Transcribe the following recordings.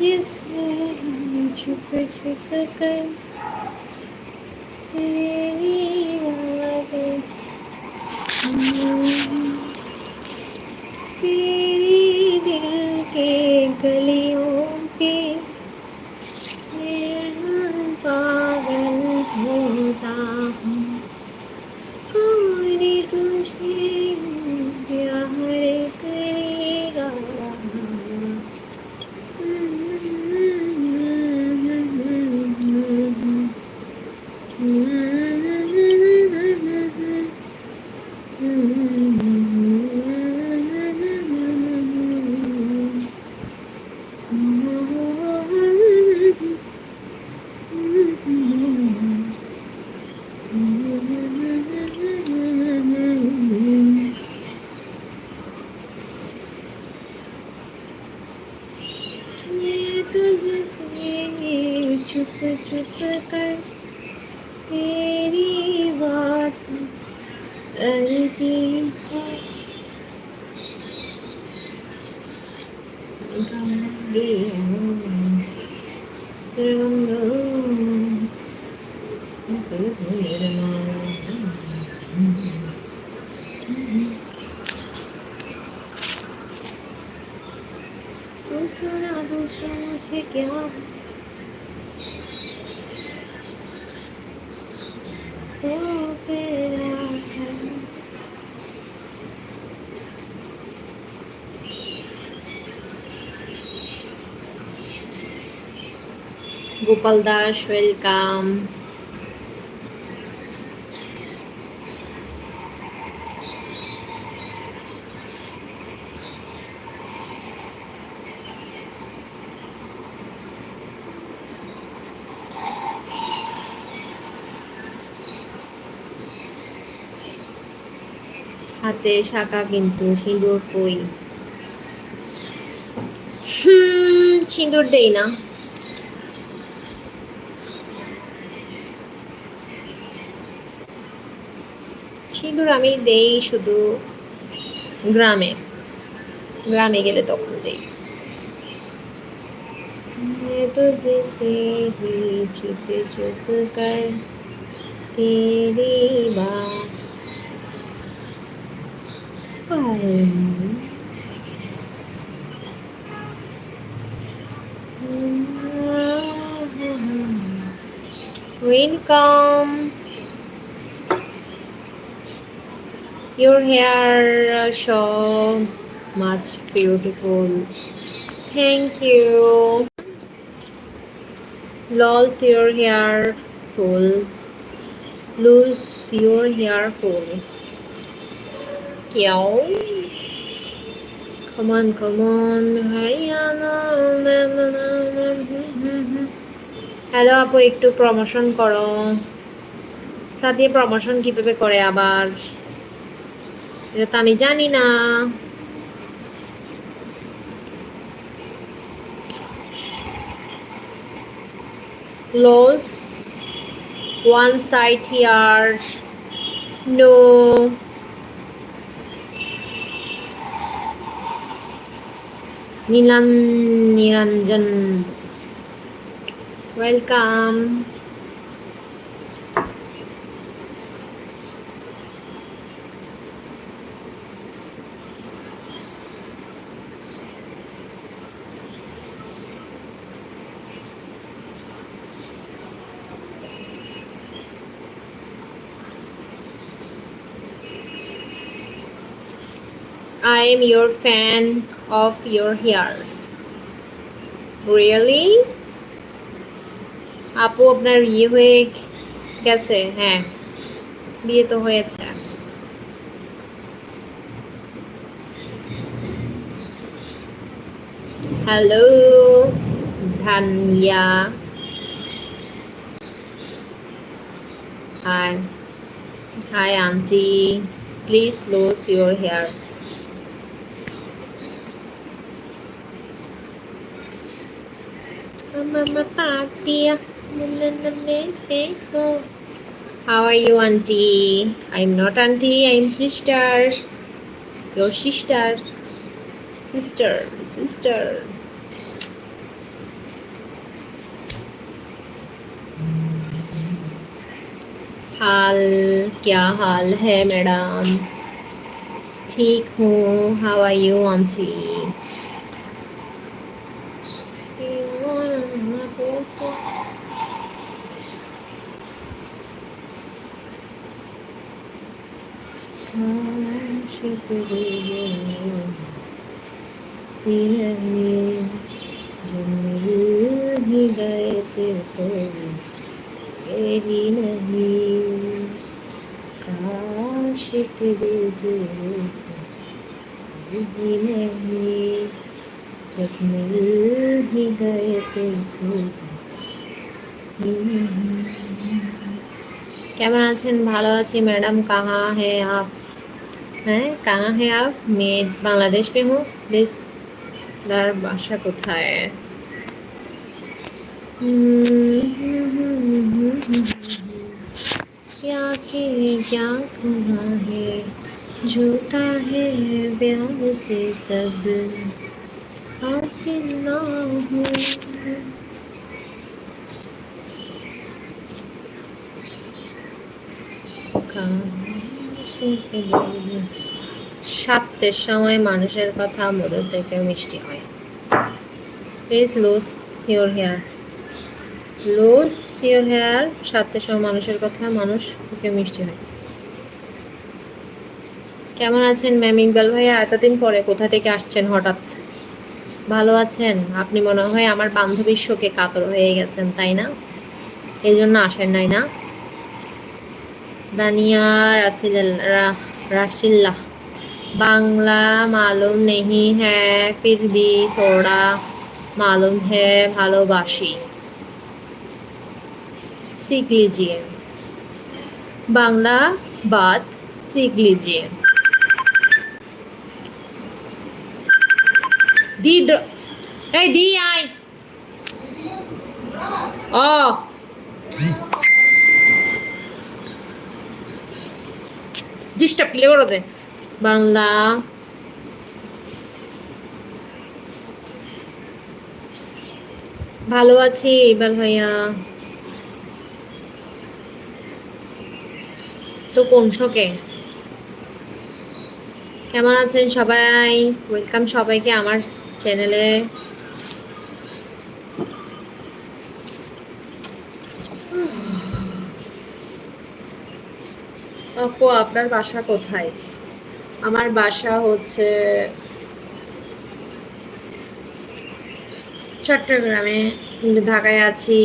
तुझसे छुप छुप कर तेरी यादें तेरी दिल के गलियों के 새끼야 গোপাল দাস ওয়েলকাম হাতে শাখা কিন্তু সিঁদুর কই? হুম সিঁদুর দেই না। সিঁদুর আমি দেই শুধু গ্রামে। গ্রামে গেলে তখন দেই। তো জেসে চুপ Your hair uh, so much beautiful. Thank you. Loss your hair full. Lose your hair full. Yo. Come on, come on, হুম। হ্যালো আপু একটু প্রমোশন করো সাথে প্রমোশন কীভাবে করে আবার এটা তো আমি জানি না loss. One side here. No. Nilan Niranjan welcome I am your fan of your hair. Really? আপু আপনার বিয়ে হয়ে গেছে হ্যাঁ বিয়ে তো হয়েছে hello Dhania hi hi aunty please lose your hair Mama Patia. How are you, Auntie? I'm not Auntie, I'm sister. Your sister. Sister, sister. हाल क्या हाल है मैडम ठीक हूँ हाउ आर यू आंटी ही गए थे तो ही नहीं काश तेरे जैसे ही नहीं जब मिल ही गए थे तो ही नहीं কেমন আছেন ভালো আছি ম্যাডাম কাহা হে আপ হ্যাঁ কাহা হে আপ मैं बांग्लादेश में हूँ प्लीज আপনার বাসা কোথায় क्या के क्या खुना है झूठा है ब्याह से सब आखिर ना हो সাতের সময় মানুষের কথা মধু থেকে মিষ্টি হয়। Please loose your hair loose your hair সাতের সময় মানুষের কথা মানুষ থেকে মিষ্টি হয়। কেমন আছেন ম্যাম ইকবাল ভাইয়া? এতদিন পরে কোথা থেকে আসছেন হঠাৎ? ভালো আছেন? আপনি মনে হয় আমার বান্ধবীর শোকে কাতর হয়ে গেছেন, তাই না? এই জন্য আসেন নাই না? दानिया राशिल्ला बांग्ला मालूम नहीं है फिर भी थोड़ा मालूम है भालोबाशी सीख लीजिए बांग्ला बात सीख लीजिए दी ए दी आई ओ ডিস্টার্ব প্লে করো দে বাংলা। ভালো আছি এবার ভাইয়া। তো কোন শোকে কেমন আছেন সবাই? ওয়েলকাম সবাইকে আমার চ্যানেলে। আপু আপনার বাসা কোথায়? আমার বাসা হচ্ছে চট্টগ্রামে। কিন্তু ঢাকায় আছি।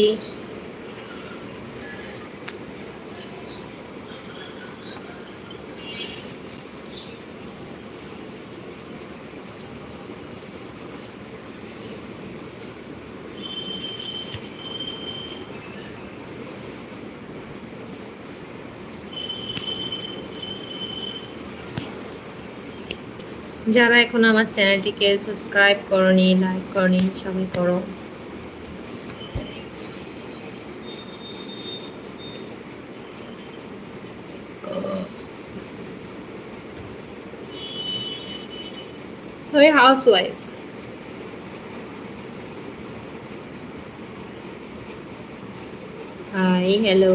যারা এখন আমার চ্যানেলটিকে সাবস্ক্রাইব করনি লাইক করনি, সবাই করো। ওই হাউস ওয়াইফ হাই হ্যালো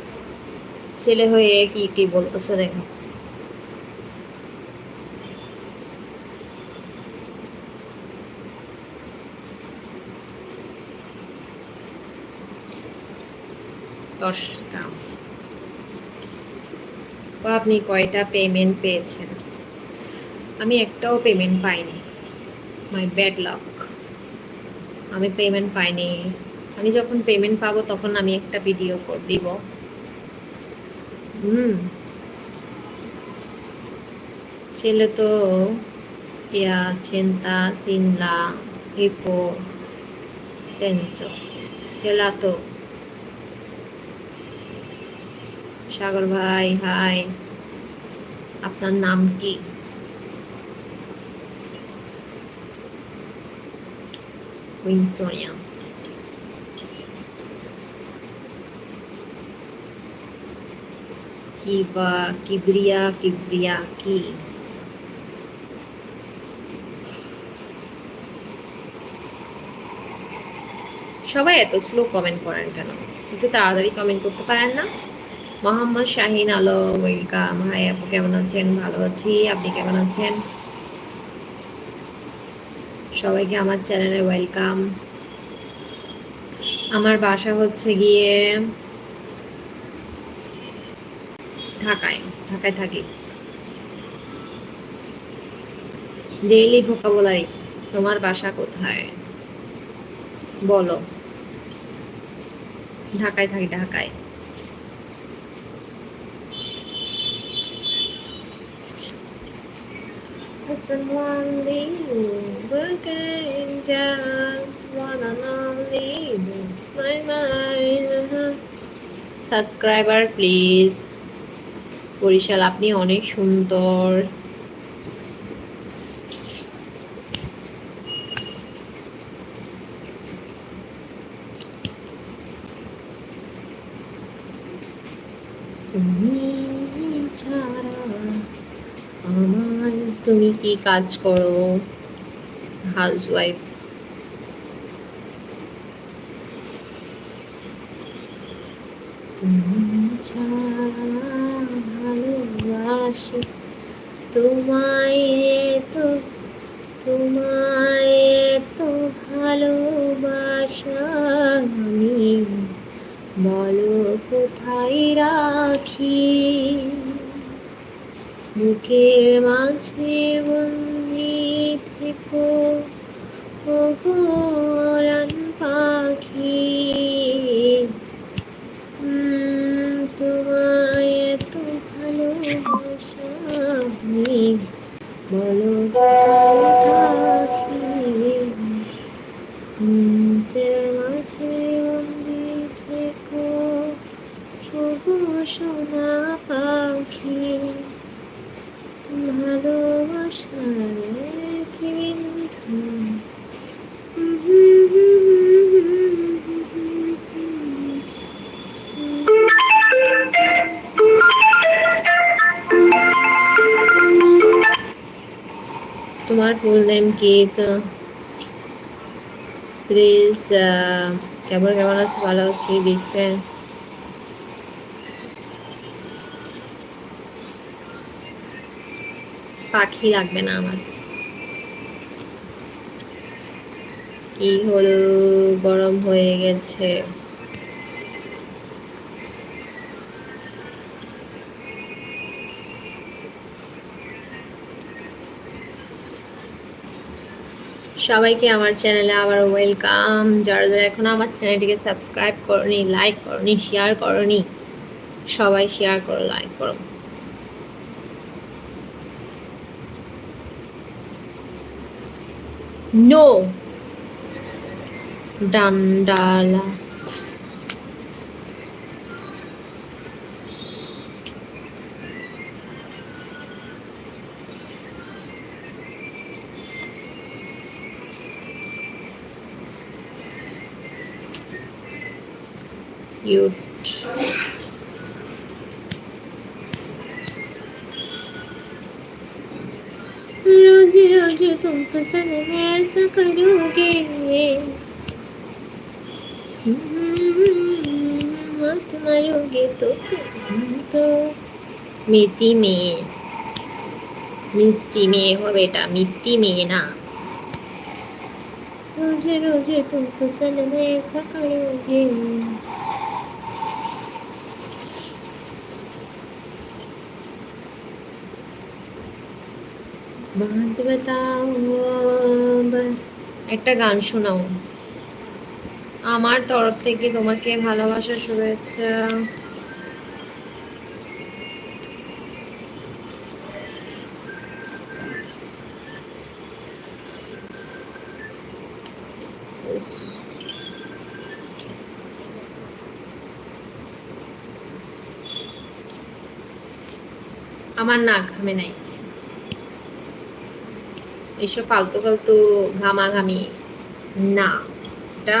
ছেলে হয়ে কি কি বলতেছে দেখো। আপনি কয়টা পেমেন্ট পেয়েছেন? আমি একটাও পেমেন্ট পাইনি। মাই ব্যাড লাক আমি পেমেন্ট পাইনি। আমি যখন পেমেন্ট পাবো তখন আমি একটা ভিডিও দিব। ছেলে তো ইয়া, চিন্তা, সিনলা, হিপো চেলা তো। সাগর ভাই, হাই। আপনার নাম কি? উইংসোনিয়া কিবা কিবরিয়া কিবরিয়া কি সবাই এত স্লো কমেন্ট করেন কেন? একটু তাড়াতাড়ি কমেন্ট করতে পারেন না? মোহাম্মদ শাহিন আলম ওয়েলকাম হাই আপু, কেমন আছেন? ভালো আছি। আপনি কেমন আছেন? সবাইকে আমার চ্যানেলে ওয়েলকাম আমার বাসা হচ্ছে গিয়ে ঢাকায় ঢাকায় থাকি। ডেইলি ভোকাবুলারি তোমার বাসা কোথায়? বলো। ঢাকায় থাকি, ঢাকায়। Someone leave again just wanna know leave my mind subscriber please Barishal আপনি অনেক সুন্দর। তুমি ছাড়া আমার তুমি কি কাজ করো? হাউস ওয়াইফ রাখি। বুকের মাঝে বন্দি থেকো। ও ফুল নেম কি তো প্লিজ কেমন কেমন আছে? ভালো আছি ফ্যান পাখি লাগবে না আমার। কি হলো? গরম হয়ে গেছে। সবাইকে আমার চ্যানেলে আবার ওয়েলকাম। যারা যারা এখনও আমার চ্যানেলটিকে সাবস্ক্রাইব করনি, লাইক করনি, শেয়ার করনি, সবাই শেয়ার করো, লাইক করো। নো। ডান্ডালা। cute. रोज रोज तुम तो सन ऐसा करोगे हाथ मारोगे तो तो মিতি মেয়ে মিষ্টি মেয়ে হবে এটা মিষ্টি মেয়ে না रोज रोज तुम तो सन ऐसा करोगे একটা গান শোনাও। আমার তরফ থেকে তোমাকে ভালোবাসা শুভেচ্ছা। আমার না ঘামে নাই। এইসব ফালতু ফালতু ঘামাঘামি না। এটা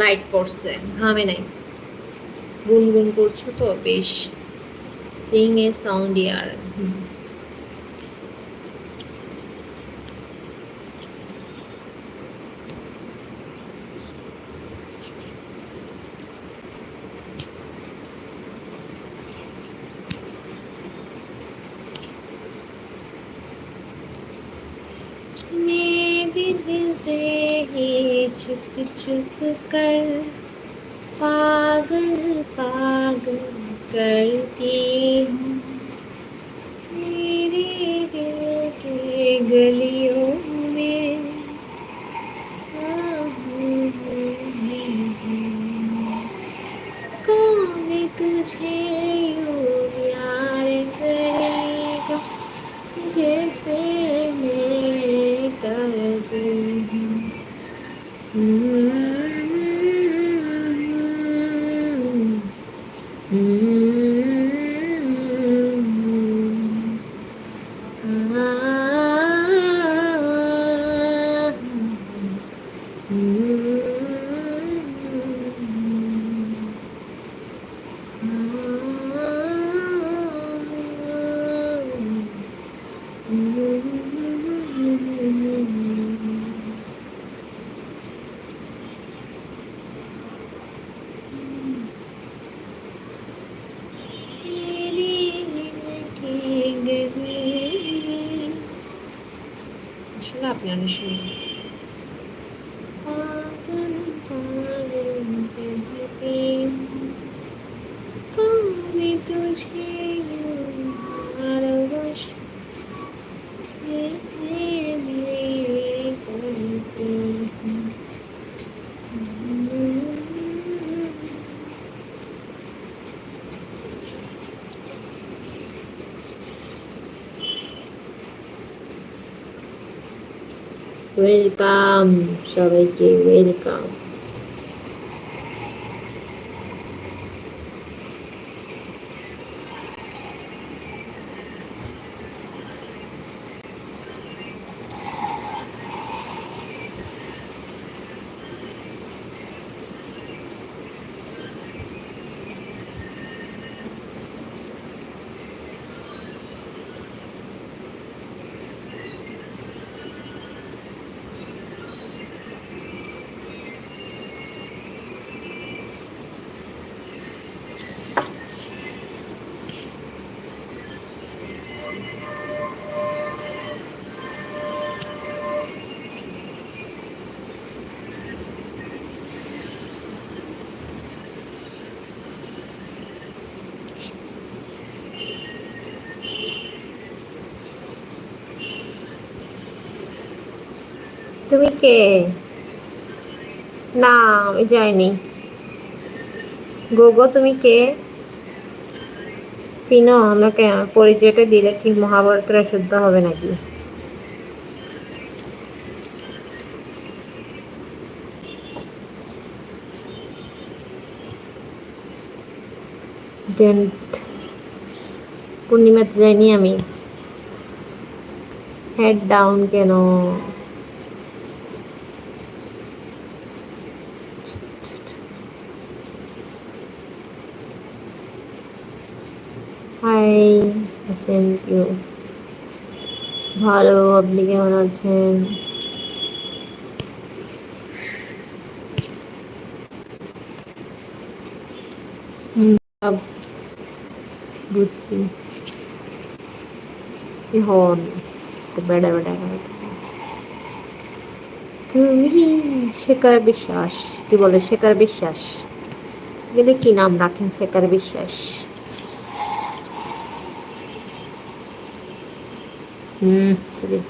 লাইট পড়ছে, ঘামে নাই। গুনগুন করছ তো, বেশ। সিং এ সাউন্ড ডিয়ার छुप छुप कर पागल पागल करती हूँ। मेरे दिल के गलियों appreciated. ওয়েলকাম সবাইকে ওয়েলকাম তুমি কে? না, আমি যাইনি। গোগো, তুমি কে? চিনো আমাকে পরিচয়টা দিলে কি মহাভারতরা শুদ্ধ হবে নাকি? পূর্ণিমাতে যাইনি আমি। হেড ডাউন কেন? হাই থ্যাংক ইউ ভালো আপনি কেমন আছেন? বুঝছি। হন তো বেড়া বেড়া তুমি শেখর বিশ্বাস, কি বলে? শেখার বিশ্বাস। গেলে কি নাম রাখেন শেখার বিশ্বাস? Hmm, sige.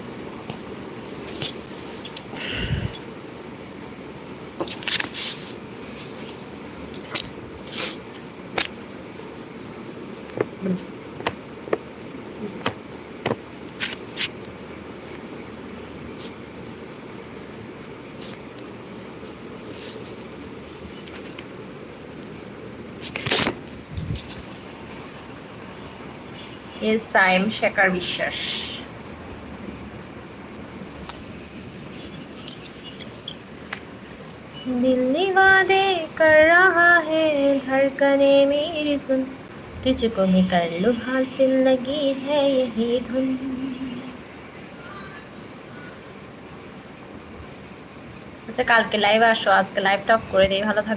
এস আই শেখার বিশ্বাস है धड़कने मेरी सुन तुझको मैं कर लूँ हासिल लगी है यही धुन আচ্ছা কালকে লাইভ আসো আজকে লাইভটা অফ করে দিই ভালো থাকবে